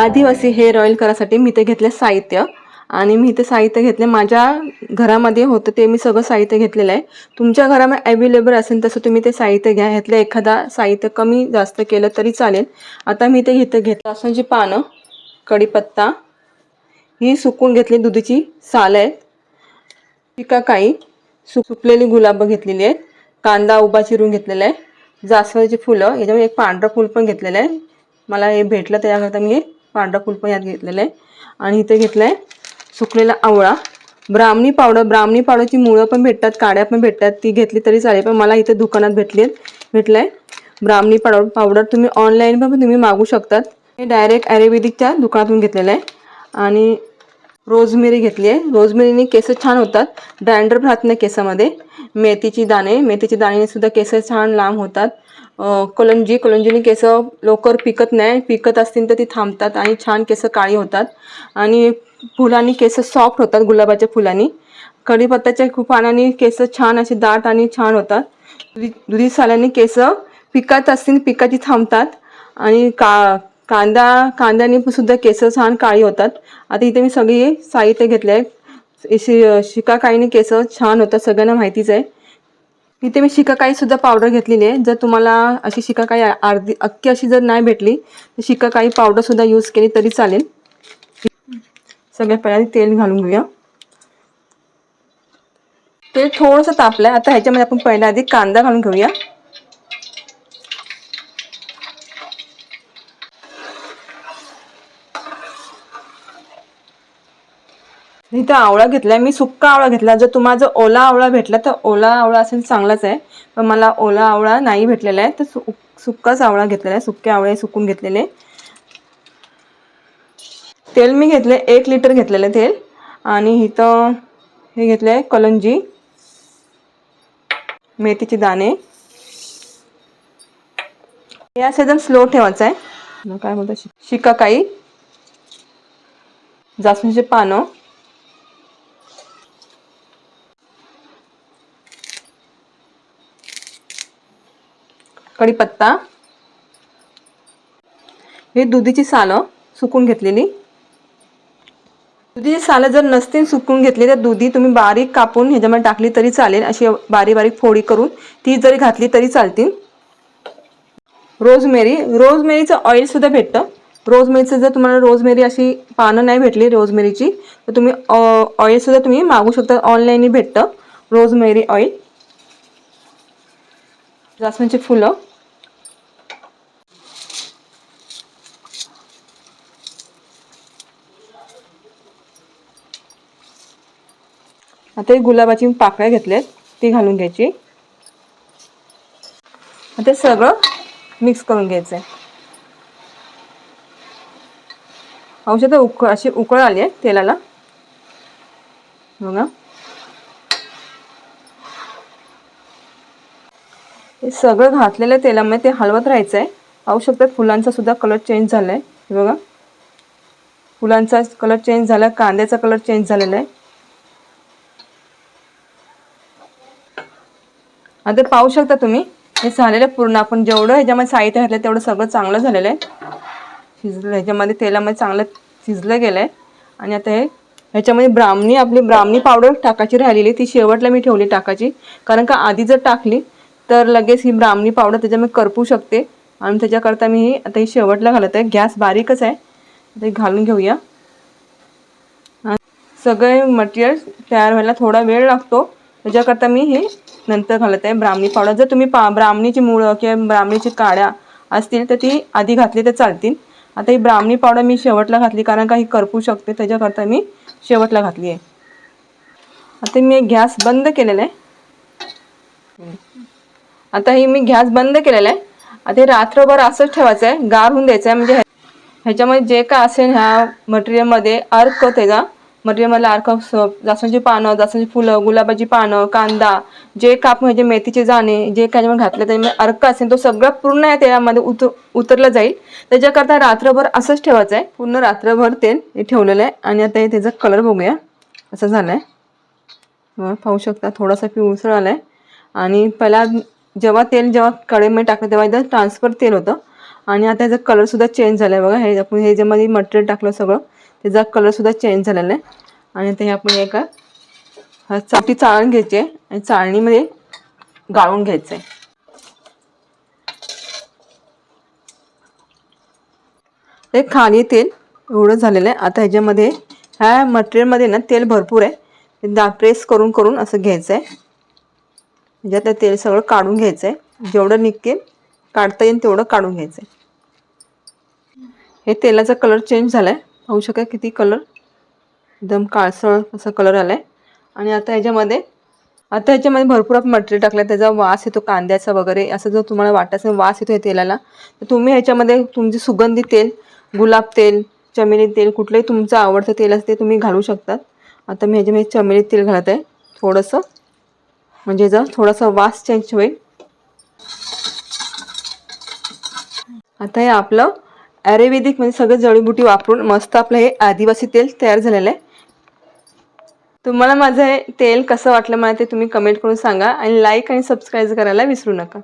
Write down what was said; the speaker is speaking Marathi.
आदिवासी हेअर ऑइल करायसाठी मी ते घेतले साहित्य. आणि मी ते साहित्य घेतले. माझ्या घरामध्ये होतं ते मी सगळं साहित्य घेतलेलं आहे. तुमच्या घरामध्ये अवेलेबल असेल तसं तुम्ही ते साहित्य घ्या. ह्यातलं एखादा साहित्य कमी जास्त केलं तरी चालेल. आता मी ते इथं घेतलं लसणाची पानं कढीपत्ता. ही सुकून घेतली दुधीची साल आहेत. पिकाकाई सु सुकलेली गुलाबं घेतलेली आहेत. कांदा उभा चिरून घेतलेला आहे. जास्वंदीची फुलं. याच्यामध्ये एक पांढरं फूल पण घेतलेलं आहे. मला हे भेटलं त्याकरता मी पांढरा फूल पण यात घेतलेलं आहे. आणि इथे घेतलं आहे सुकलेला आवळा. ब्राह्मणी पावडर ब्राह्मणी पावडरची मुळं पण भेटतात काड्या पण भेटतात. ती घेतली तरी चालेल पण मला इथे दुकानात भेटली भेटलं आहे ब्राह्मणी पावडर पावडर तुम्ही ऑनलाईन पण तुम्ही मागू शकतात. हे डायरेक्ट आयुर्वेदिकच्या दुकानातून घेतलेलं आहे. आणि रोजमेरी घेतली आहे. रोजमेरीने केस छान होतात. डॅन्ड्रफ राहत नाही केसामध्ये. मेथीची दाणे मेथीची दाणे सुद्धा केस छान लांब होतात. कलंजी कलंजीने केस लवकर पिकत नाही. पिकत असतील तर ती थांबतात आणि छान केस काळी होतात. आणि फुलांनी केस सॉफ्ट होतात गुलाबाच्या फुलांनी. कढीपत्त्याच्या पानाने पानांनी केस छान असे दाट आणि छान होतात. दुधी दुधी साल्याने केस पिकत असतील पिकाची थांबतात. आणि का कांदा कांद्याने सुद्धा केस छान काळी होतात. आता इथे मी सगळी साहित्य घेतले आहे. शि शिकाकाईने केस छान होतात सगळ्यांना माहितीच आहे. इथे मी शिकाकाई सुद्धा पावडर घेतलेली आहे जर तुम्हाला अशी शिकाकाई अर्धी अख्खी अशी जर नाही भेटली तर शिकाकाई पावडर सुद्धा यूज केली तरी चालेल. सगळ्यात पहिल्या तेल घालून घेऊया. तेल थोडंसं तापलं आहे आता ह्याच्यामध्ये आपण पहिल्या आधी कांदा घालून घेऊया. इथं आवळा घेतलाय. मी सुक्का आवळा घेतला. जर तुम्हाला जर ओला आवळा भेटला तर ओला आवळा असेल चांगलाच आहे. पण मला ओला आवळा नाही भेटलेला आहे. तर सु सुक्काच आवळा घेतलेला आहे. सुक्के आवळे सुकून घेतलेले. तेल मी घेतले एक लिटर घेतलेलं आहे तेल. आणि इथं हे घेतलं आहे कलंजी. मेथीचे दाणे. हे असं एकदम स्लो ठेवायचं आहे. काय म्हणतात शिका काही जास्वंदीचे पानं. कढीपत्ता. हे दुधीची सालं सुकून घेतलेली. दुधीची सालं जर नसतील सुकून घेतली तर दुधी तुम्ही बारीक कापून ह्याच्यामध्ये टाकली तरी चालेल. अशी बारीक बारीक फोडी करून ती जरी घातली तरी चालतील. रोजमेरी. रोजमेरीचं ऑइलसुद्धा भेटतं. रोजमेरीचं जर तुम्हाला रोजमेरी अशी पानं नाही भेटली रोजमेरीची तर तुम्ही ऑइलसुद्धा तुम्ही मागू शकता. ऑनलाईनही भेटतं. रोजमेरी ऑइल जास्मिनची फुलं. आता ही गुलाबाची पाकळ्या घेतल्यात ती घालून घ्यायची. ते सगळं मिक्स करून घ्यायचं आहे औषध उक अशी उकळ आली आहे तेलाला. बघा. हे सगळं घातलेलं तेलामध्ये ते हलवत राहायचं आहे पाहू शकतात फुलांचा सुद्धा कलर चेंज झाला आहे हे बघा. फुलांचा कलर चेंज झाला कांद्याचा कलर चेंज झालेला आहे. आता पाहू शकता तुम्ही. हे झालेलं पूर्ण. आपण जेवढं ह्याच्यामध्ये साहित्य घातलं तेवढं सगळं चांगलं झालेलं आहे. शिजलं. ह्याच्यामध्ये तेलामध्ये चांगलं शिजलं गेलं आहे आणि आता हे ह्याच्यामध्ये ब्राह्मणी आपली ब्राह्मणी पावडर टाकायची राहिलेली. ती शेवटला मी ठेवली टाकायची. कारण का आधी जर टाकली तर लगेच ही ब्राह्मणी पावडर त्याच्यामध्ये करपू शकते. आणि त्याच्याकरता मी ही आता ही शेवटला घालत आहे. गॅस बारीकच आहे. ते घालून घेऊया. सगळे मटेरियल तयार व्हायला थोडा वेळ लागतो. त्याच्याकरता मी हे नंतर घालत आहे. ब्राह्मणी पावडर. जर तुम्ही पा ब्राह्मणीची मुळं किंवा ब्राह्मणीची काड्या असतील तर ती आधी घातली तर चालतील. आता ही ब्राह्मणी पावडर मी शेवटला घातली कारण का ही करपू शकते. त्याच्याकरता मी शेवटला घातली आहे. आता मी गॅस बंद केलेला आहे. आता ही मी गॅस बंद केलेला आहे. आता हे रात्रभर असंच ठेवायचं आहे. गार होऊन द्यायचं आहे. म्हणजे ह्याच्यामध्ये जे काय असेल ह्या मटेरियलमध्ये अर्क त्याचा मटेरियलमधला अर्क जास्वंदीची पानं जास्वंदीची फुलं गुलाबाची पानं कांदा जे काप म्हणजे मेथीचे जाणे जे काही त्याच्यामध्ये घातलं त्याच्यामध्ये अर्क असेल तो सगळं पूर्ण या तेलामध्ये उत उतरलं जाईल. त्याच्याकरता रात्रभर असंच ठेवायचं आहे. पूर्ण रात्रभर तेल हे ठेवलेलं आहे. आणि आता हे त्याचा कलर बघूया. असं झालं आहे पाहू शकता थोडासा पिवसळ आला आहे आणि पहिला जेव्हा तेल जेव्हा कडेमध्ये टाकलं तेव्हा इथं ट्रान्सफर तेल होतं. आणि आता याचा कलरसुद्धा चेंज झाला आहे बघा. हे आपण ह्याच्यामध्ये मटेरियल टाकलं सगळं त्याचा कलरसुद्धा चेंज झालेला आहे. आणि आता हे आपण एका हा चाटी चाळण घ्यायची आहे आणि चाळणीमध्ये गाळून घ्यायचं आहे. ते खाली तेल एवढं झालेलं आहे. आता ह्याच्यामध्ये ह्या मटेरियलमध्ये ना तेल भरपूर आहे. ते दा प्रेस करून करून असं घ्यायचं आहे. म्हणजे आता तेल सगळं काढून घ्यायचं आहे. जेवढं निघते काढता येईल तेवढं काढून घ्यायचं आहे. हे तेलाचा कलर चेंज झाला आहे पाहू शका किती कलर एकदम काळसर असा कलर आला आहे आणि आता ह्याच्यामध्ये आता ह्याच्यामध्ये भरपूर आपण मटेरियल टाकलं त्याचा वास येतो कांद्याचा वगैरे असं जर तुम्हाला वाटायचं वास येतो या तेलाला तर तुम्ही ह्याच्यामध्ये तुमचे सुगंधी तेल गुलाब तेल चमेली तेल कुठलंही तुमचं आवडतं तेल असते तुम्ही घालू शकतात. आता मी ह्याच्यामध्ये चमेली तेल घालत आहे थोडंसं म्हणजे जर थोडासा वास चेंज होईल. आता हे आपलं आयुर्वेदिक म्हणजे सगळं जडीबुटी वापरून मस्त आपलं हे आदिवासी तेल तयार झालेलं आहे. तुम्हाला माझं हे तेल कसं वाटलं मला ते तुम्ही कमेंट करून सांगा आणि लाईक आणि सबस्क्राईब करायला विसरू नका.